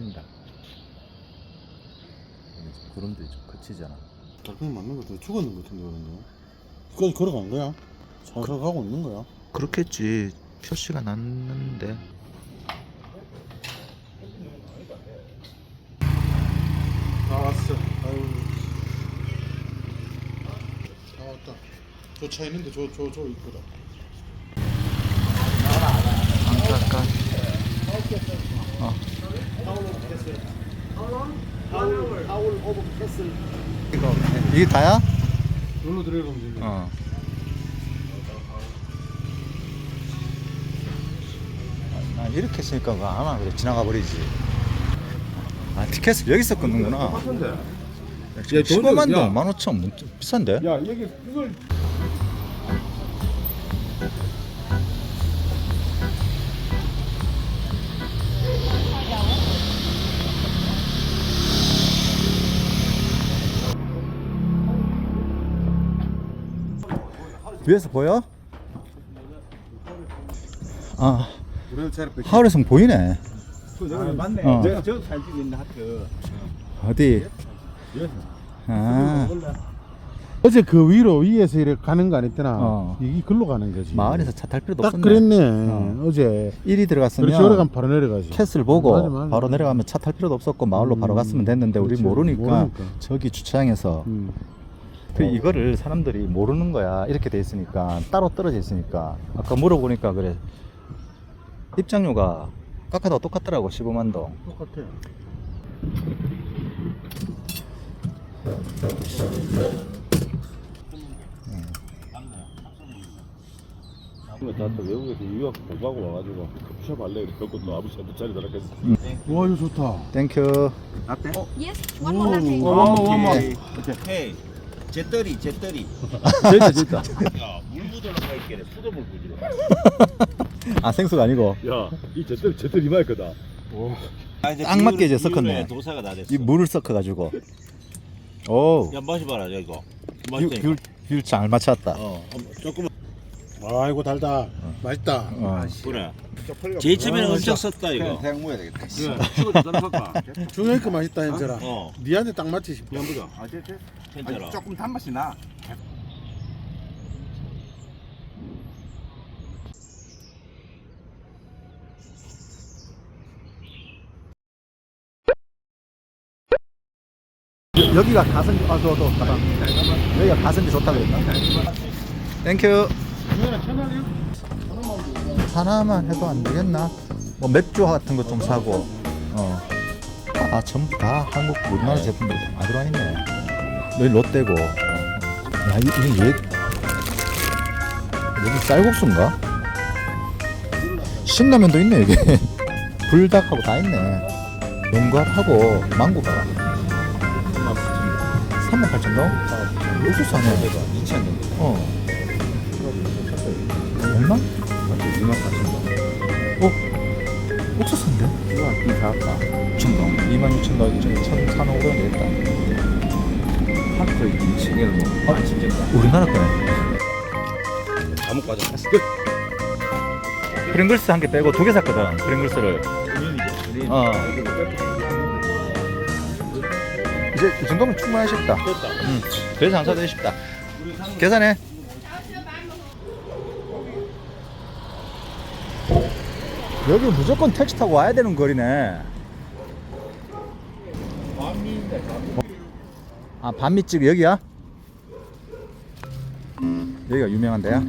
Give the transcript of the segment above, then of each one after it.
그친다. 구름도 좀 그치잖아. 달팽이 맞는 것 같아. 죽었는 것 같은데 그런데. 끝까지 걸어간 거야? 살살 가고 있는 거야? 그렇겠지. 표시가 났는데. 다 왔어. 아유. 다 왔다. 저 차 있는데 저 저 저 있거든. 안타까. 어. 이거 없네. 이게 다야? 여기로 들어가면 되네. 어. 아, 이렇게 했으니까 그거 아마 그래 지나가 버리지. 아 티켓을 여기서 끊는구나. 야, 15만 야. 동, 15,000 뭐, 비싼데? 야 여기 이걸 위에서 보여? 아. 하울에서 보이네. 아, 맞네. 어. 내가 살고 있는 학교. 어디? 아 어제 그 위로 위에서 이렇게 가는 거 아니었나? 어. 이게 글로 가는 거지. 마을에서 차 탈 필요도 딱 없었네. 그랬네. 어. 어. 제 일이 들어갔으면 그렇지 오래 가면 바로 내려가지. 캣을 보고 맞아, 맞아. 바로 내려가면 차 탈 필요도 없었고 마을로 바로 음, 갔으면 됐는데 우리 그렇지. 모르니까, 모르니까. 저기 주차장에서 음. 그 이거를 사람들이 모르는 거야. 이렇게 돼 있으니까 따로 떨어져 있으니까. 아까 물어보니까 그래. 입장료가 깎아도 똑같더라고 15만 동. 똑같아. 나또 외국에서 유학 공부하고 와가지고 커피숍 할래 그래갖고 또 아버지한테 자리 달라했어. 와 이거 좋다. 땡큐 어때? Yes, one more latte. 어머 어머. 헤이, 제떨이, 제떨이. 됐다 됐다. 야, 물 묻어나가 있겠네. 수돗물 부지로. 아 생수가 아니고 야, 이 제떨, 제떨 이마일 거다. 아, 이제 딱 맞게 이제 섞었네. 도사가 다 됐어. 이 물을 섞어가지고 오 야, 마셔봐라, 이거. 귤, 맛있다. 귤, 귤잘 맞췄다 어, 한번 조금. 아이고 달다. 맛있다. 어. 그래. 제일 처음에는 엄청 썼다, 이거. 그냥 모야 되겠다. 중요하니까 맛있다 현철아. 어, 니한테 딱 맞지 싶어. 그냥 보자. 아, 저, 저, 괜찮아. 아니, 조금 단맛이 나. 여기가 가성비 아저저 가방 여기가 가성비 좋다 그랬다 땡큐 하나만 해도 안 되겠나? 뭐 맥주 같은 거 좀 사고. 어 아 전부 다 한국 우리나라 제품들 다 들어와 있네. 여기 롯데고. 어. 야 이- 이게 왜 여기 쌀국수인가? 신라면도 있네 여기. 불닭하고 다 있네. 용과하고 망고가. 38,000원? 옥수수 하네. 2,000원. 어. 얼마? 24,000원. 어? 옥수수인데? 이거 한 사갈까? 2,000원. 26,000원, 1,500원 되겠다. 파크 2층에는 뭐, 아, 아, 진짜. 우리나라 거네. 감옥 가자. 프링글스 한 개 빼고 두 개 샀거든. 프링글스를. 어. 이제 이 정도면 충분하셨다. 됐다. 응. 그래서 안 사드리고 싶다. 계산해. 여기 무조건 택시 타고 와야 되는 거리네. 아, 반미집 여기야? 여기가 유명한 데야?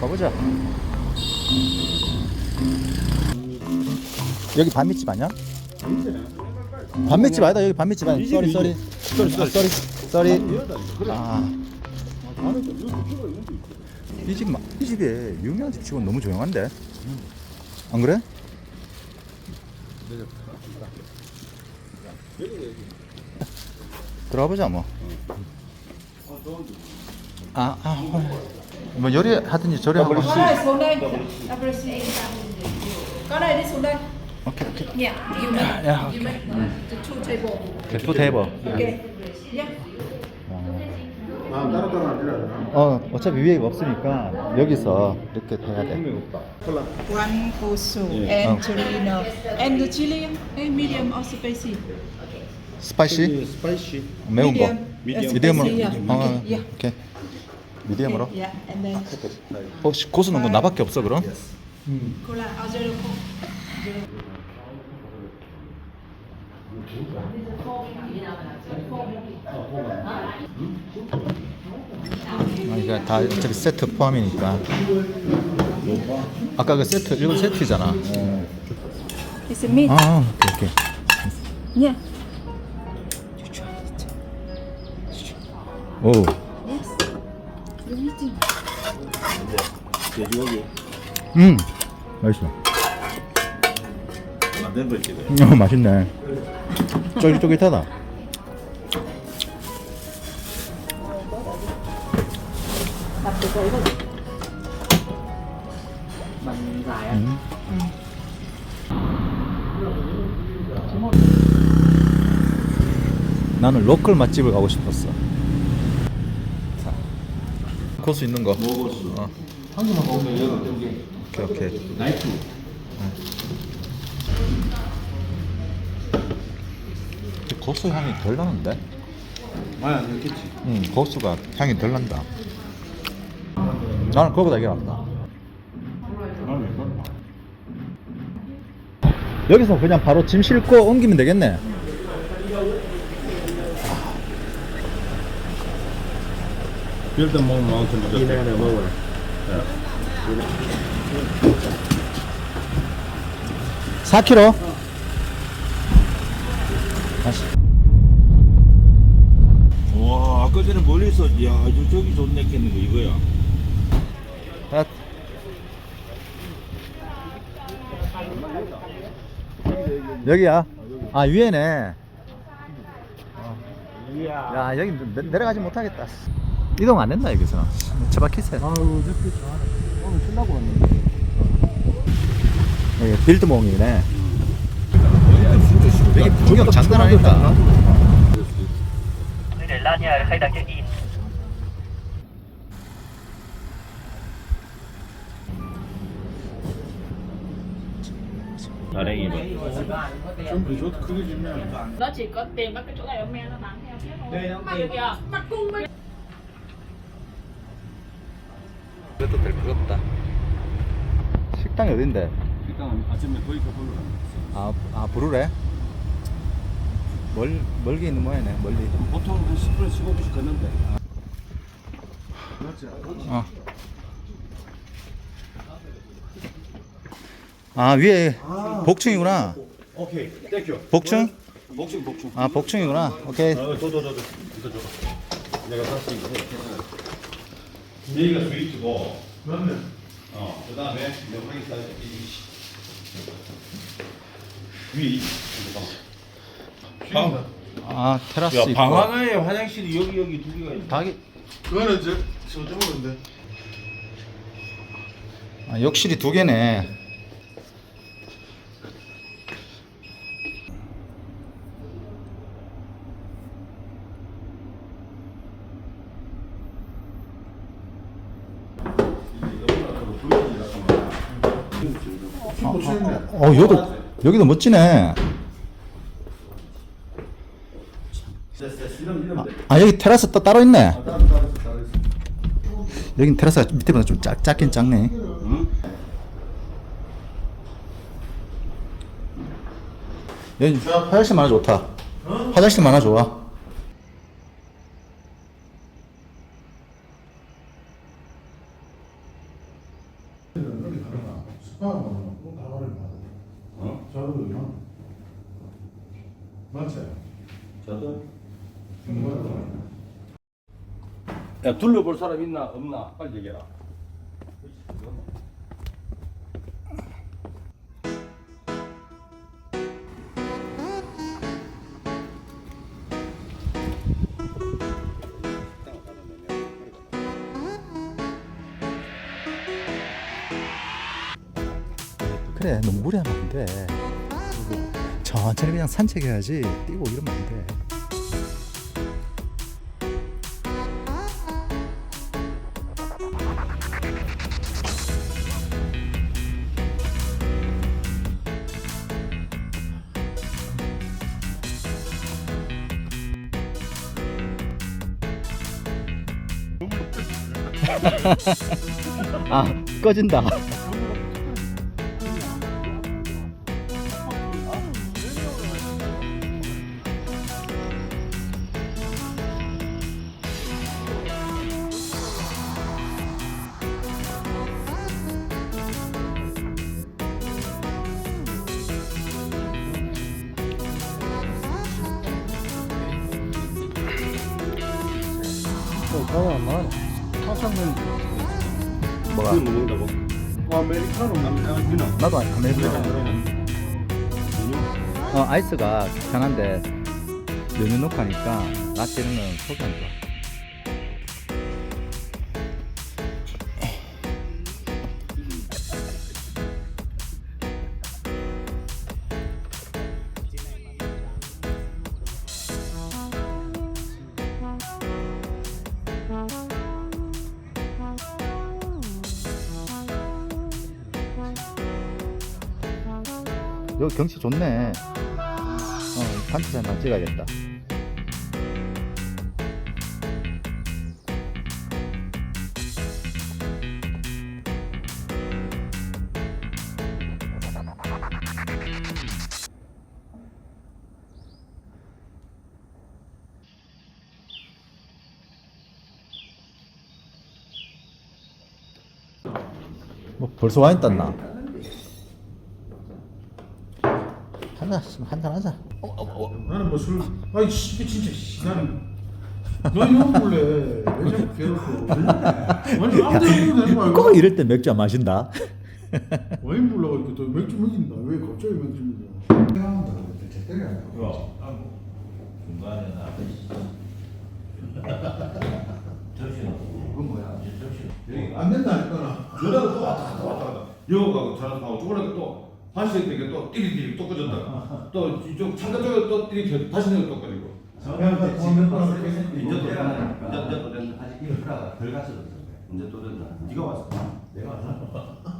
가보자. 여기 반미집 아니야? 반미집 아니다. 여기 반미집 아니야. 쏘리 쏘리. 쏘리 쏘리. 쏘리. 아. 이 집, 마- 이 집에 유명한 집 치고는 너무 조용한데? 안 그래? 들어가 보자 뭐. 아, 아, 뭐 요리 하든지 저리 하고. Có này xuống đây. Appreciate. Có này đi xuống đây. 오케이, 오케이. Yeah, you make. Yeah, You make the two table. 오케이, 또 대박. Okay. Yeah. 어. 아 따로 따로 안 되나? 어 어차피 위에가 없으니까 여기서 이렇게 해야 돼. One couscous Yeah. and Oh. chorino. And the chili, eh, medium or spicy? 스파이시 스파이시. 매운 거. Medium. Uh, 미디엄으로. spicy, yeah. 어, Okay, yeah. 오케이. 미디엄으로. Okay, yeah, and then 혹시 고수 넣은 거 나밖에 없어 그럼? cola or zero coke. 아, 이거 다 어차피 세트 포함이니까. 아까 그 세트 이거 세트잖아. It's a meat. 아, 오케이 오케이. Yeah. 오, Yes. You're eating. 돼지고기. 음, 맛있어. 만든 거 있지. 어, 맛있네. 쫄깃쫄깃하다. 음. 나는 로컬 맛집을 가고 싶었어. 자, 고수 있는 거. 먹었어. 어, 한 개만 먹으면 얘가 두 개. 오케이 오케이. 나이프. 고수 향이 덜 나는데? 많이 안 됐겠지. 응, 고수가 향이 덜 난다. 나는 그거보다 이게 낫다. 여기서 그냥 바로 짐 싣고 옮기면 되겠네. 일단 먹으면 만큼 먹었어. 이내 안에 먹어. 4kg. 다시. 와 아까 전에 멀리서 야 저- 저기 좋네 했는 거 이거야. 자. 여기야. 아 위에네. 야 여기 내, 내려가지 못하겠다. 이동 안 된다 여기서는. 처박히세. 아유 저기 오늘 끝나고 왔는데. 여기 빌드몽이네. 여기 구경 장난 아니다. đặt cho in 다 랭이 봐. 좀 리조트 크게 지면. nó chỉ có tìm các cái chỗ này ông mẹ nó bán theo thế thôi đây nó kìa mặt cung với 그것도 될것 없다. 식당이 어딘데? 일단 아침에 거기서 불러. 아, 아 부르래? 멀, 멀게 있는 모양이네 멀리 보통 한 10분 15분씩 걷는데. 어. 아 위에 복층이구나 오케이. 땡큐. 복층? 복층 복층. 아 복층이구나 오케이 아, 저, 저, 저, 저. 이거 줘. 내가 샀으니까. 여기가 스위트고. 그러면. 어, 그 다음에 내가 확인 사이즈 이. 위. 방. 아 테라스 야, 있고 방 하나에 화장실이 여기 여기 두 개가 있다. 닭이 그거는 이제 저쪽으로인데. 아, 욕실이 두 개네 어 여기도 여기도 멋지네. 아 여기 테라스 또 따로 있네. 여긴 테라스가 밑에보다 좀 작, 작긴 작네. 여기 화장실 많아 좋다. 화장실 많아 좋아 맞지? 저도. 야 둘러볼 사람 있나 없나? 빨리 얘기해라. 그래 너무 무리하면 안돼 천천히 그냥 산책해야지. 뛰고 이러면 안돼 아 꺼진다. 가만 안 나네. 화상면 뭐가? 술 먹는다고? 아메리카노 아메리카노. 나도 아메리카노. 어 아이스가 편한데 연유 넣고 하니까 라떼는 건 속이 안 좋아. 여기 경치 좋네. 어, 단체사만 찍어야겠다. 뭐 벌써 와인 땄나? 한잔 한잔 하자. 나는 뭐 술. 아이 씨 진짜 씨 나는. 너희 형 몰래 왜 자꾸 괴롭혀? 아니 아무 데나 되는 거 꼭? 이럴 때 맥주 안 마신다. 와인 불러가 이렇게 또 맥주 먹인다. 왜 갑자기 맥주 먹여? 안 된다니까. 전화가 또 왔다 갔다 왔다 갔다. 여가고 전화 가고 저번에 또 한시에 되게 또 띠리띠리 또 꺼졌다가 또 이쪽 창가 쪽에 또 띠리 다시 내가 또 꺼지고. 그냥 돈몇 번 이렇게 이제 또 이제 또 된다. 아직 이거 하다가 덜 갔어. 이제 또 된다. 네가 왔어. 내가 왔어.